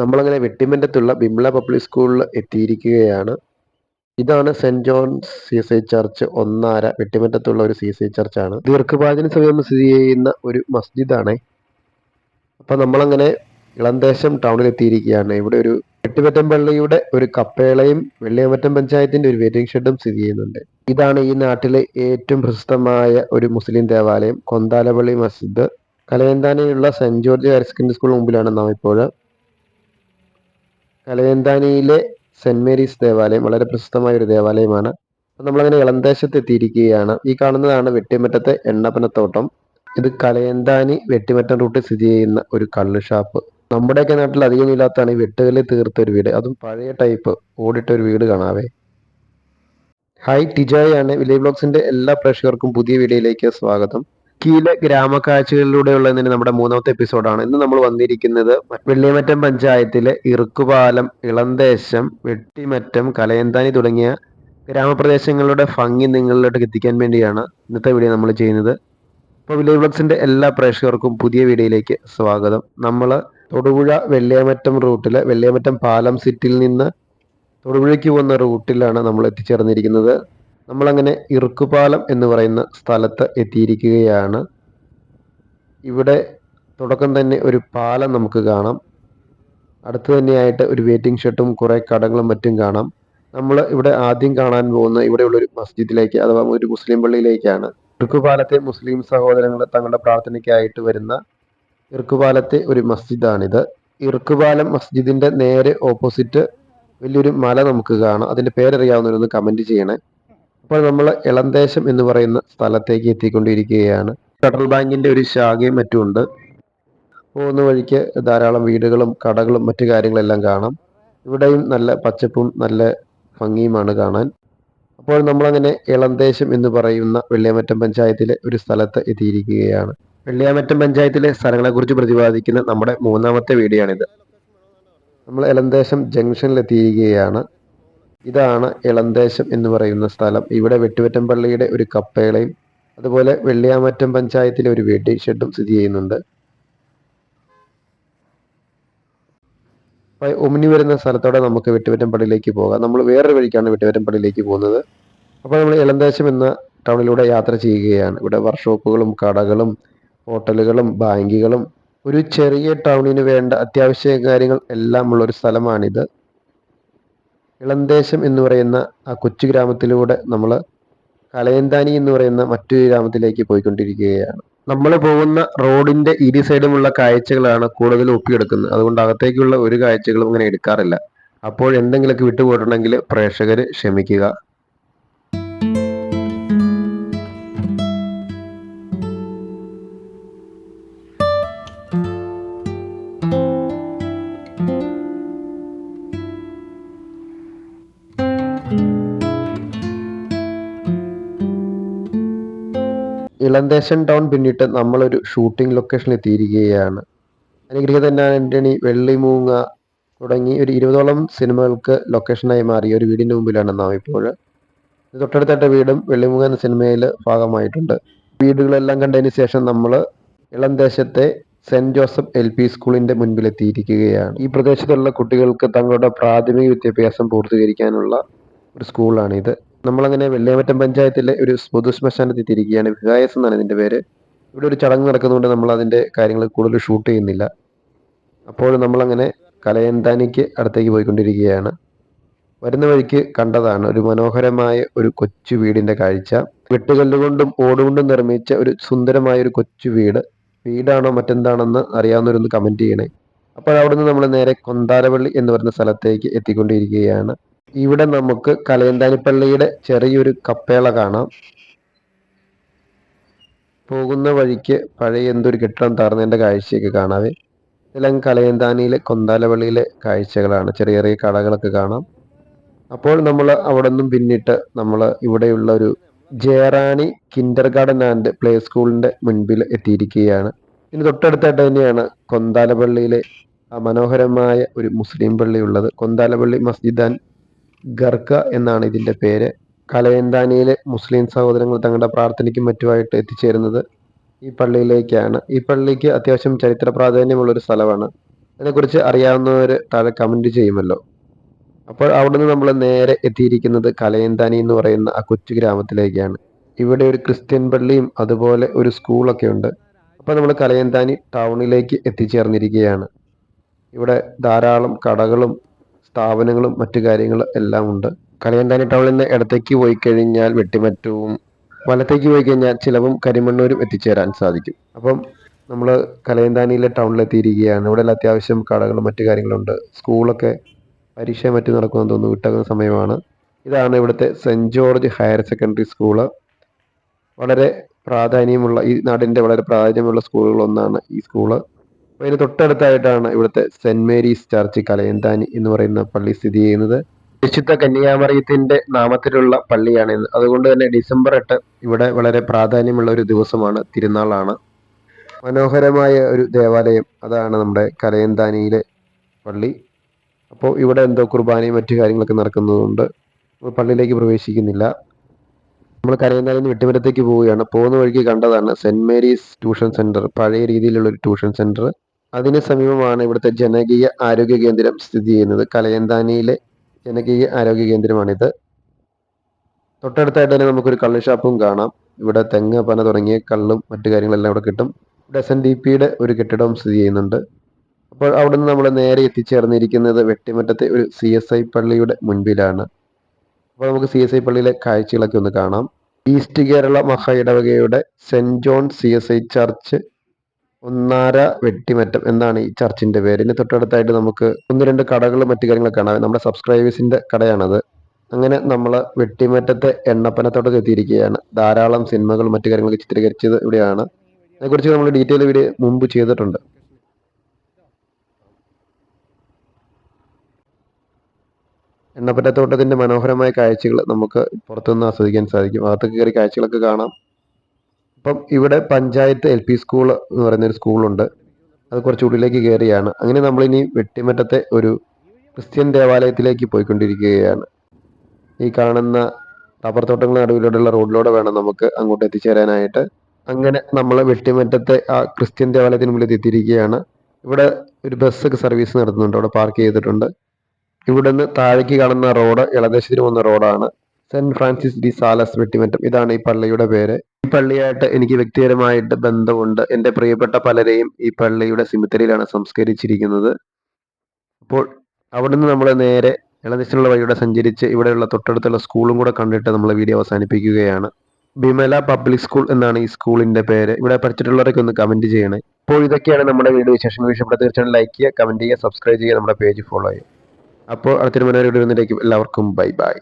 നമ്മളങ്ങനെ വെട്ടിമറ്റത്തുള്ള ബിംല പബ്ലിക് സ്കൂളിൽ എത്തിയിരിക്കുകയാണ്. ഇതാണ് saint John's C S I church ഒന്നാര വെട്ടിമറ്റത്തുള്ള ഒരു സി എസ് ഐ ചർച്ചാണ്. ദീർഘപാചന സമയം സ്ഥിതി ചെയ്യുന്ന ഒരു മസ്ജിദാണ്. അപ്പൊ നമ്മളങ്ങനെ ഇളന്തേശം ടൗണിൽ എത്തിയിരിക്കുകയാണ്. ഇവിടെ ഒരു വെട്ടിമറ്റം പള്ളിയുടെ ഒരു കപ്പേളയും വെള്ളിയമറ്റം പഞ്ചായത്തിന്റെ ഒരു വെയിറ്റിംഗ് ഷെഡും സ്ഥിതി ചെയ്യുന്നുണ്ട്. ഇതാണ് ഈ നാട്ടിലെ ഏറ്റവും പ്രശസ്തമായ ഒരു മുസ്ലിം ദേവാലയം കൊന്താലപ്പള്ളി മസ്ജിദ്. കലയന്താനയിലുള്ള സെന്റ് ജോർജ് ഹയർ സെക്കൻഡറി സ്കൂളിന് മുമ്പിലാണ് നാം ഇപ്പോൾ കലയന്താനിയിലെ സെന്റ് മേരീസ് ദേവാലയം വളരെ പ്രശസ്തമായ ഒരു ദേവാലയമാണ്. അപ്പം നമ്മളങ്ങനെ ഇളന്തേശത്ത് എത്തിയിരിക്കുകയാണ്. ഈ കാണുന്നതാണ് വെട്ടിമറ്റത്തെ എണ്ണപ്പനത്തോട്ടം. ഇത് കലയന്താനി വെട്ടിമറ്റം റൂട്ടിൽ സ്ഥിതി ചെയ്യുന്ന ഒരു കള്ള് ഷാപ്പ് നമ്മുടെയൊക്കെ നാട്ടിൽ അധികം ഇല്ലാത്തതാണ് ഈ വെട്ടുകല്ലിൽ തീർത്ത ഒരു വീട്. അതും പഴയ ടൈപ്പ് ഓടിട്ട ഒരു വീട് കാണാവേ. ഹായ് ടിജോയാണ് വിലേ വില്ലേജ് ബ്ലോഗ്സിന്റെ എല്ലാ പ്രേക്ഷകർക്കും പുതിയ വീഡിയോയിലേക്ക് സ്വാഗതം. കീലെ ഗ്രാമക്കാഴ്ചകളിലൂടെയുള്ളതിന് നമ്മുടെ മൂന്നാമത്തെ എപ്പിസോഡാണ്. ഇന്ന് നമ്മൾ വന്നിരിക്കുന്നത് വെള്ളിയമറ്റം പഞ്ചായത്തിലെ ഇറുക്കുപാലം ഇളന്തേശം വെട്ടിമറ്റം കലയന്താനി തുടങ്ങിയ ഗ്രാമപ്രദേശങ്ങളുടെ ഭംഗി നിങ്ങളിലോട്ട് എത്തിക്കാൻ വേണ്ടിയാണ് ഇന്നത്തെ വീഡിയോ നമ്മൾ ചെയ്യുന്നത്. അപ്പോൾ വില്ലേജ് ബ്ലോഗ്സിന്റെ എല്ലാ പ്രേക്ഷകർക്കും പുതിയ വീഡിയോയിലേക്ക് സ്വാഗതം. നമ്മൾ തൊടുപുഴ വെള്ളിയമറ്റം റൂട്ടിൽ വെള്ളിയമറ്റം പാലം സിറ്റിയിൽ നിന്ന് തൊടുപുഴയ്ക്ക് പോകുന്ന റൂട്ടിലാണ് നമ്മൾ എത്തിച്ചേർന്നിരിക്കുന്നത്. നമ്മളങ്ങനെ ഇറുക്കുപാലം എന്ന് പറയുന്ന സ്ഥലത്ത് എത്തിയിരിക്കുകയാണ്. ഇവിടെ തുടക്കം തന്നെ ഒരു പാലം നമുക്ക് കാണാം. അടുത്ത് തന്നെയായിട്ട് ഒരു വെയിറ്റിംഗ് ഷെഡും കുറേ കടകളും മറ്റും കാണാം. നമ്മൾ ഇവിടെ ആദ്യം കാണാൻ പോകുന്ന ഇവിടെയുള്ള ഒരു മസ്ജിദിലേക്ക് അഥവാ ഒരു മുസ്ലിം പള്ളിയിലേക്കാണ് ഇറുക്കുപാലത്തെ മുസ്ലിം സഹോദരങ്ങൾ തങ്ങളുടെ പ്രാർത്ഥനയ്ക്കായിട്ട് വരുന്ന ഇറുക്കുപാലത്തെ ഒരു മസ്ജിദാണിത്. ഇറുക്കുപാലം മസ്ജിദിന്റെ നേരെ ഓപ്പോസിറ്റ് വലിയൊരു മല നമുക്ക് കാണാം. അതിന്റെ പേരറിയാവുന്നവരൊന്ന് കമന്റ് ചെയ്യണേ. അപ്പോൾ നമ്മൾ ഇളന്തേശം എന്ന് പറയുന്ന സ്ഥലത്തേക്ക് എത്തിക്കൊണ്ടിരിക്കുകയാണ്. ഫെഡറൽ ബാങ്കിന്റെ ഒരു ശാഖയും മറ്റും ഉണ്ട്. പോകുന്ന വഴിക്ക് ധാരാളം വീടുകളും കടകളും മറ്റു കാര്യങ്ങളെല്ലാം കാണാം. ഇവിടെയും നല്ല പച്ചപ്പും നല്ല ഭംഗിയുമാണ് കാണാൻ. അപ്പോൾ നമ്മളങ്ങനെ ഇളന്തേശം എന്ന് പറയുന്ന വെള്ളിയാമറ്റം പഞ്ചായത്തിലെ ഒരു സ്ഥലത്ത് എത്തിയിരിക്കുകയാണ്. വെള്ളിയാമറ്റം പഞ്ചായത്തിലെ സ്ഥലങ്ങളെക്കുറിച്ച് പ്രതിപാദിക്കുന്ന നമ്മുടെ മൂന്നാമത്തെ വീഡിയോ ആണിത് നമ്മൾ ഇളന്തേശം ജംഗ്ഷനിൽ എത്തിയിരിക്കുകയാണ് ഇതാണ് ഇളന്തേശം എന്ന് പറയുന്ന സ്ഥലം. ഇവിടെ വെട്ടുവറ്റം പള്ളിയുടെ ഒരു കപ്പേളയും അതുപോലെ വെള്ളിയാമറ്റം പഞ്ചായത്തിലെ ഒരു വെടി ഷെഡും സ്ഥിതി ചെയ്യുന്നുണ്ട്. ഒമിനി വരുന്ന സ്ഥലത്തോടെ നമുക്ക് വെട്ടുവറ്റം പള്ളിയിലേക്ക് പോകാം. നമ്മൾ വേറൊരു വഴിക്കാണ് വെട്ടുവറ്റം പള്ളിയിലേക്ക് പോകുന്നത്. അപ്പോൾ നമ്മൾ ഇളന്തേശം എന്ന ടൗണിലൂടെ യാത്ര ചെയ്യുകയാണ്. ഇവിടെ വർക്ക്ഷോപ്പുകളും കടകളും ഹോട്ടലുകളും ബാങ്കുകളും ഒരു ചെറിയ ടൗണിന് വേണ്ട അത്യാവശ്യ കാര്യങ്ങൾ എല്ലാം ഉള്ള ഒരു സ്ഥലമാണിത്. ഇളന്തേശം എന്ന് പറയുന്ന ആ കൊച്ചു ഗ്രാമത്തിലൂടെ നമ്മൾ കലയന്താനി എന്ന് പറയുന്ന മറ്റൊരു ഗ്രാമത്തിലേക്ക് പോയിക്കൊണ്ടിരിക്കുകയാണ്. നമ്മൾ പോകുന്ന റോഡിന്റെ ഇരു സൈഡുമുള്ള കാഴ്ചകളാണ് കൂടുതൽ ഒപ്പിയെടുക്കുന്നത്. അതുകൊണ്ട് അകത്തേക്കുള്ള ഒരു കാഴ്ചകളും അങ്ങനെ എടുക്കാറില്ല. അപ്പോൾ എന്തെങ്കിലുമൊക്കെ വിട്ടുപോയിട്ടുണ്ടെങ്കിൽ പ്രേക്ഷകർ ക്ഷമിക്കുക. ഇളന്തേശൻ ടൗൺ പിന്നിട്ട് നമ്മളൊരു ഷൂട്ടിംഗ് ലൊക്കേഷനിൽ എത്തിയിരിക്കുകയാണ്. തന്നെ ആന്റണി. വെള്ളിമൂങ്ങ തുടങ്ങി ഒരു ഇരുപതോളം സിനിമകൾക്ക് ലൊക്കേഷനായി മാറിയ ഒരു വീടിന്റെ മുമ്പിലാണ് നാം ഇപ്പോൾ. തൊട്ടടുത്തായിട്ട് വീടും വെള്ളിമൂങ്ങ എന്ന സിനിമയിൽ ഭാഗമായിട്ടുണ്ട്. വീടുകളെല്ലാം കണ്ടതിന് ശേഷം നമ്മൾ ഇളന്തേശത്തെ സെന്റ് ജോസഫ് എൽ പി സ്കൂളിന്റെ മുൻപിലെത്തിയിരിക്കുകയാണ്. ഈ പ്രദേശത്തുള്ള കുട്ടികൾക്ക് തങ്ങളുടെ പ്രാഥമിക വിദ്യാഭ്യാസം പൂർത്തീകരിക്കാനുള്ള ഒരു സ്കൂളാണിത്. നമ്മളങ്ങനെ വെള്ളിയമറ്റം പഞ്ചായത്തിലെ ഒരു പൊതു ശ്മശാനത്തിൽ തിരിക്കുകയാണ് വിഹായസ് എന്നാണ് ഇതിന്റെ പേര്. ഇവിടെ ഒരു ചടങ്ങ് നടക്കുന്നതുകൊണ്ട് നമ്മൾ അതിന്റെ കാര്യങ്ങൾ കൂടുതൽ ഷൂട്ട് ചെയ്യുന്നില്ല. അപ്പോൾ നമ്മളങ്ങനെ കലയന്താനിക്ക് അടുത്തേക്ക് പോയിക്കൊണ്ടിരിക്കുകയാണ്. വരുന്ന വഴിക്ക് കണ്ടതാണ് ഒരു മനോഹരമായ ഒരു കൊച്ചു വീടിന്റെ കാഴ്ച. വെട്ടുകല്ലുകൊണ്ടും ഓടുകൊണ്ടും നിർമ്മിച്ച ഒരു സുന്ദരമായ ഒരു കൊച്ചു വീട്. വീടാണോ മറ്റെന്താണെന്ന് അറിയാവുന്നവരൊന്ന് കമന്റ് ചെയ്യണേ. അപ്പോൾ അവിടുന്ന് നമ്മൾ നേരെ കൊന്താരവള്ളി എന്ന് പറയുന്ന സ്ഥലത്തേക്ക് എത്തിക്കൊണ്ടിരിക്കുകയാണ്. ഇവിടെ നമുക്ക് കലയന്താനിപ്പള്ളിയുടെ ചെറിയൊരു കപ്പേള കാണാം. പോകുന്ന വഴിക്ക് പഴയ എന്തൊരു കെട്ടിടം തകർന്നതിന്റെ കാഴ്ചയൊക്കെ കാണാവേ. ഇതെല്ലാം കലയന്താനിയിലെ കൊന്താലപ്പള്ളിയിലെ കാഴ്ചകളാണ്. ചെറിയ ചെറിയ കടകളൊക്കെ കാണാം. അപ്പോൾ നമ്മൾ അവിടെ നിന്നും പിന്നിട്ട് നമ്മൾ ഇവിടെയുള്ള ഒരു Jayarani kindergarten and play സ്കൂളിന്റെ മുൻപിൽ എത്തിയിരിക്കുകയാണ്. ഇനി തൊട്ടടുത്തായിട്ട് തന്നെയാണ് കൊന്താലപ്പള്ളിയിലെ മനോഹരമായ ഒരു മുസ്ലിം പള്ളി ഉള്ളത്. കൊന്താലപ്പള്ളി മസ്ജിദ് ആൻഡ് ഗർഗ എന്നാണ് ഇതിന്റെ പേര്. കലയന്താനിയിലെ മുസ്ലിം സഹോദരങ്ങൾ തങ്ങളുടെ പ്രാർത്ഥനയ്ക്കും മറ്റുമായിട്ട് എത്തിച്ചേരുന്നത് ഈ പള്ളിയിലേക്കാണ്. ഈ പള്ളിക്ക് അത്യാവശ്യം ചരിത്ര പ്രാധാന്യമുള്ള ഒരു സ്ഥലമാണ്. അതിനെക്കുറിച്ച് അറിയാവുന്നവർ താഴെ കമന്റ് ചെയ്യുമല്ലോ. അപ്പോൾ അവിടുന്ന് നമ്മൾ നേരെ എത്തിയിരിക്കുന്നത് കലയന്താനി എന്ന് പറയുന്ന ആ കൊച്ചു ഗ്രാമത്തിലേക്കാണ്. ഇവിടെ ഒരു ക്രിസ്ത്യൻ പള്ളിയും അതുപോലെ ഒരു സ്കൂളൊക്കെ ഉണ്ട്. അപ്പോൾ നമ്മൾ കലയന്താനി ടൗണിലേക്ക് എത്തിച്ചേർന്നിരിക്കുകയാണ്. ഇവിടെ ധാരാളം കടകളും സ്ഥാപനങ്ങളും മറ്റു കാര്യങ്ങളും എല്ലാം ഉണ്ട്. കലയന്താനി ടൗണിൽ നിന്ന് ഇടത്തേക്ക് പോയി കഴിഞ്ഞാൽ വെട്ടിമറ്റവും വലത്തേക്ക് പോയി കഴിഞ്ഞാൽ ചിലവും കരിമണ്ണൂരും എത്തിച്ചേരാൻ സാധിക്കും. അപ്പം നമ്മൾ കലയന്താനിയിലെ ടൗണിലെത്തിയിരിക്കുകയാണ് ഇവിടെ എല്ലാം അത്യാവശ്യം കടകളും മറ്റു കാര്യങ്ങളുണ്ട്. സ്കൂളൊക്കെ പരീക്ഷ മറ്റും നടക്കുമെന്ന് തോന്നുന്നു. വിട്ടകുന്ന സമയമാണ്. ഇതാണ് ഇവിടുത്തെ സെന്റ് ജോർജ് ഹയർ സെക്കൻഡറി സ്കൂൾ വളരെ പ്രാധാന്യമുള്ള ഈ നാടിന്റെ വളരെ പ്രാധാന്യമുള്ള സ്കൂളുകളൊന്നാണ് ഈ സ്കൂൾ ഇതിന് തൊട്ടടുത്തായിട്ടാണ് ഇവിടുത്തെ സെന്റ് മേരീസ് ചർച്ച് കലയന്താനി എന്ന് പറയുന്ന പള്ളി സ്ഥിതി ചെയ്യുന്നത്. വിശുദ്ധ കന്യാമറിയത്തിന്റെ നാമത്തിലുള്ള പള്ളിയാണ് അതുകൊണ്ട് തന്നെ ഡിസംബർ എട്ട് ഇവിടെ വളരെ പ്രാധാന്യമുള്ള ഒരു ദിവസമാണ് തിരുനാളാണ്. മനോഹരമായ ഒരു ദേവാലയം. അതാണ് നമ്മുടെ കലയന്താനിയിലെ പള്ളി. അപ്പോൾ ഇവിടെ എന്തോ കുർബാനയും മറ്റു കാര്യങ്ങളൊക്കെ നടക്കുന്നതുകൊണ്ട് പള്ളിയിലേക്ക് പ്രവേശിക്കുന്നില്ല. നമ്മൾ കരയന്നാലിൽ നിന്ന് വെട്ടിമരത്തേക്ക് പോവുകയാണ്. പോകുന്ന വഴിക്ക് കണ്ടതാണ് സെന്റ് മേരീസ് ട്യൂഷൻ സെന്റർ. പഴയ രീതിയിലുള്ള ഒരു ട്യൂഷൻ സെന്റർ അതിന് സമീപമാണ് ഇവിടുത്തെ ജനകീയ ആരോഗ്യ കേന്ദ്രം സ്ഥിതി ചെയ്യുന്നത്. കലയന്താനിയിലെ ജനകീയ ആരോഗ്യ കേന്ദ്രമാണിത്. തൊട്ടടുത്തായിട്ട് തന്നെ നമുക്കൊരു കള്ള് ഷാപ്പും കാണാം. ഇവിടെ തെങ്ങ് പന തുടങ്ങിയ കള്ളും മറ്റു കാര്യങ്ങളെല്ലാം ഇവിടെ കിട്ടും. ഇവിടെ എസ് എൻ ഡി പിയുടെ ഒരു കെട്ടിടവും സ്ഥിതി ചെയ്യുന്നുണ്ട്. അപ്പോൾ അവിടുന്ന് നമ്മൾ നേരെ എത്തിച്ചേർന്നിരിക്കുന്നത് വെട്ടിമറ്റത്തെ ഒരു സി എസ് ഐ പള്ളിയുടെ മുൻപിലാണ്. അപ്പോൾ നമുക്ക് സി എസ് ഐ പള്ളിയിലെ കാഴ്ചകളൊക്കെ ഒന്ന് കാണാം. ഈസ്റ്റ് കേരള മഹാ ഇടവകയുടെ saint John C S I church Onnara Vettimattam എന്നാണ് ഈ ചർച്ചിന്റെ പേര്. ഇതിന് തൊട്ടടുത്തായിട്ട് നമുക്ക് ഒന്ന് രണ്ട് കടകളും മറ്റു കാര്യങ്ങളൊക്കെ കാണാം. നമ്മുടെ സബ്സ്ക്രൈബേഴ്സിന്റെ കടയാണത്. അങ്ങനെ നമ്മൾ വെട്ടിമറ്റത്തെ എണ്ണപ്പനത്തോട്ടത്തിൽ എത്തിയിരിക്കുകയാണ്. ധാരാളം സിനിമകൾ മറ്റു കാര്യങ്ങളൊക്കെ ചിത്രീകരിച്ചത് ഇവിടെയാണ്. അതിനെക്കുറിച്ച് നമ്മൾ ഡീറ്റെയിൽ വീഡിയോ മുമ്പ് ചെയ്തിട്ടുണ്ട്. എണ്ണപ്പറ്റത്തോട്ടത്തിന്റെ മനോഹരമായ കാഴ്ചകൾ നമുക്ക് പുറത്തുനിന്ന് ആസ്വദിക്കാൻ സാധിക്കും. അകത്തൊക്കെ കയറി കാഴ്ചകളൊക്കെ കാണാം. അപ്പം ഇവിടെ പഞ്ചായത്ത് എൽ പി സ്കൂൾ എന്ന് പറയുന്ന പറയുന്നൊരു സ്കൂളുണ്ട്. അത് കുറച്ച് ഉള്ളിലേക്ക് കയറിയാണ്. അങ്ങനെ നമ്മളിനി വെട്ടിമറ്റത്തെ ഒരു ക്രിസ്ത്യൻ ദേവാലയത്തിലേക്ക് പോയിക്കൊണ്ടിരിക്കുകയാണ്. ഈ കാണുന്ന റബ്ബർ തോട്ടങ്ങളുടെ നടുവിലൂടെയുള്ള റോഡിലൂടെ വേണം നമുക്ക് അങ്ങോട്ട് എത്തിച്ചേരാനായിട്ട്. അങ്ങനെ നമ്മൾ വെട്ടിമറ്റത്തെ ആ ക്രിസ്ത്യൻ ദേവാലയത്തിന് മുമ്പിൽ എത്തിയിരിക്കുകയാണ്. ഇവിടെ ഒരു ബസ് സർവീസ് നടത്തുന്നുണ്ട്. അവിടെ പാർക്ക് ചെയ്തിട്ടുണ്ട്. ഇവിടുന്ന് താഴേക്ക് കാണുന്ന റോഡ് ഇളദേശത്തിന് പോകുന്ന റോഡാണ്. Saint Francis de Sales Vettimattam. ഇതാണ് ഈ പള്ളിയുടെ പേര്. ഈ പള്ളിയായിട്ട് എനിക്ക് വ്യക്തിപരമായിട്ട് ബന്ധമുണ്ട്. എന്റെ പ്രിയപ്പെട്ട പലരെയും ഈ പള്ളിയുടെ സിമിത്തരിയിലാണ് സംസ്കരിച്ചിരിക്കുന്നത്. അപ്പോൾ അവിടുന്ന് നമ്മൾ നേരെ ഇളദേശിനുള്ള വഴിയുടെ സഞ്ചരിച്ച് ഇവിടെയുള്ള തൊട്ടടുത്തുള്ള സ്കൂളും കൂടെ കണ്ടിട്ട് നമ്മൾ വീഡിയോ അവസാനിപ്പിക്കുകയാണ്. ബിമല പബ്ലിക് സ്കൂൾ എന്നാണ് ഈ സ്കൂളിന്റെ പേര്. ഇവിടെ പഠിച്ചിട്ടുള്ളവരൊക്കെ ഒന്ന് കമന്റ് ചെയ്യണേ. അപ്പോൾ ഇതൊക്കെയാണ് നമ്മുടെ വീഡിയോ വിശേഷങ്ങൾ. ഇഷ്ടപ്പെട്ട തീർച്ചയായും ലൈക്ക് ചെയ്യുക കമന്റ് ചെയ്യുക സബ്സ്ക്രൈബ് ചെയ്യുക നമ്മുടെ പേജ് ഫോളോ ചെയ്യുക. അപ്പോൾ അടുത്തൊരു വരുന്നതിലേക്കും എല്ലാവർക്കും ബൈ ബൈ.